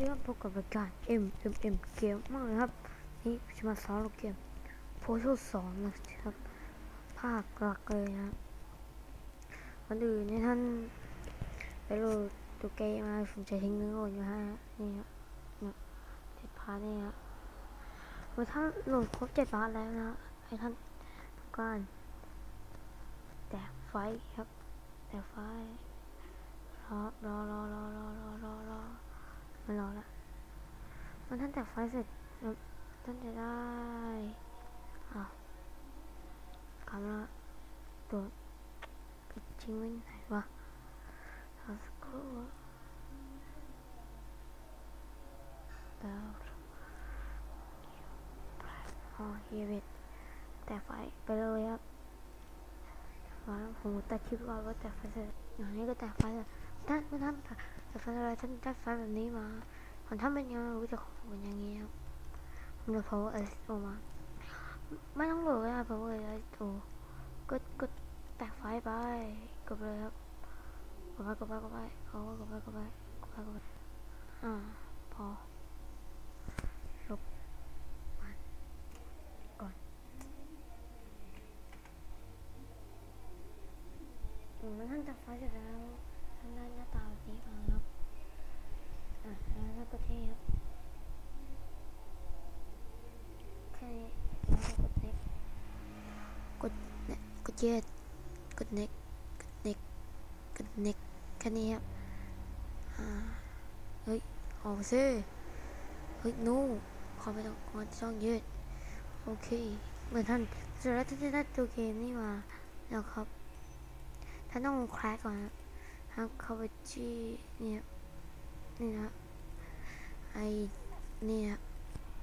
ที่มาพบกับรายการอ็มเอ็มเกมมากเลยครับ นี่จะมาสอนเกมโพสต์สองนะครับ ภาคหลักเลยนะครับวันอื่นให้ท่านไปโหลดตัวเกมมาผมจะทิ้งเงินโอนอยู่ฮะนี่ฮะเจ็ดพาร์ทนี่ฮะเมื่อท่านโหลดครบเจ็ดพาร์ทแล้วนะให้ท่านผู้การแต่ไฟครับ แต่ไฟรอรอรอ ไม่รอละมันท่านแต่ไฟเสร็จท่านจะได้อ้าวกำลังตัวไปจริงไว้ไหนวะรอสักครู่ดาวอ๋อเฮียเวทแต่ไฟไปเลยครับมาแล้วผมตัดคลิปก่อนว่าแต่ไฟเสร็จอย่างนี้ก็แต่ไฟเสร็จ ท่านไม่ท่านแต่ไฟอะไรท่านได้ไฟแบบนี้มาผมถ้าเป็นยังรู้จะของเป็นอย่างนี้ครับผมจะ power s ออกมาไม่ต้องโหลดก็ได้ power s โอ้ก็ก็แตกไฟไปกดไปเลยครับกดไปกดไปกดไปโอ้กดไปกดไปกดไปกดไปอ่าพอลบมันก่อนอืมท่านแตกไฟเสร็จแล้ว ท่านได้หน้าตาแบบนี้มาครับ อะแล้วก็กดเทครับแค่นี้แล้วก็กด next กดเนี่ยกดย็ดกด next กด next กด next แค่นี้ครับ อ่า เฮ้ยออกซิเฮ้ยนู่ขอไปต้องขอต้องยืด โอเค เหมือนท่านสร็จแล้วท่านจะได้ตัวเกมนี่มาแล้วครับ ท่านต้องคลาสก่อนครับ ท่านเข้าไปที่เนี่ย นี่นะไอเนี่ย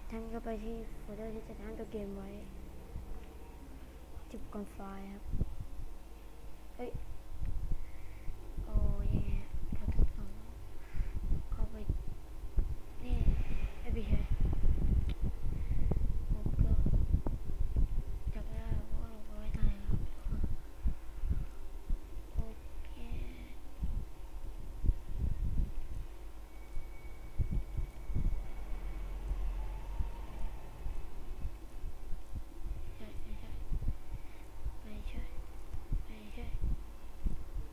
ท่านก็ไปที่โฟลเดอร์ที่จะทั้งตัวเกมไว้ จุดก่อนไฟล์ครับ เฮ้ยโอ้ยเราต้องเอาเข้าไปนี่ไม่ไปใช่ผมก็จำไม่ได้ว่าเราไว้ไหนครับโอเค ใช่ไม่ใช่ไม่ใช่ไม่ใช่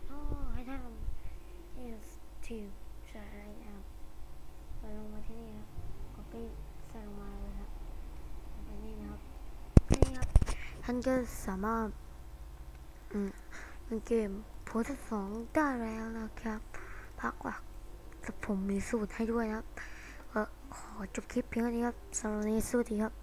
โอ้ให้ท่านลงนี่ ทีมใส่อะไรนะครับไปลงมาที่นี่ครับ copy ใส่ลงมาเลยครับไปนี่นะครับนี่ครับท่านก็สามารถอืมเล่นเกมโพสต์สองได้แล้วนะครับ พักหลักแต่ผมมีสูตรให้ด้วยนะครับก็ขอจบคลิปเพียงเท่านี้ครับสำหรับวันนี้สวัสดีครับ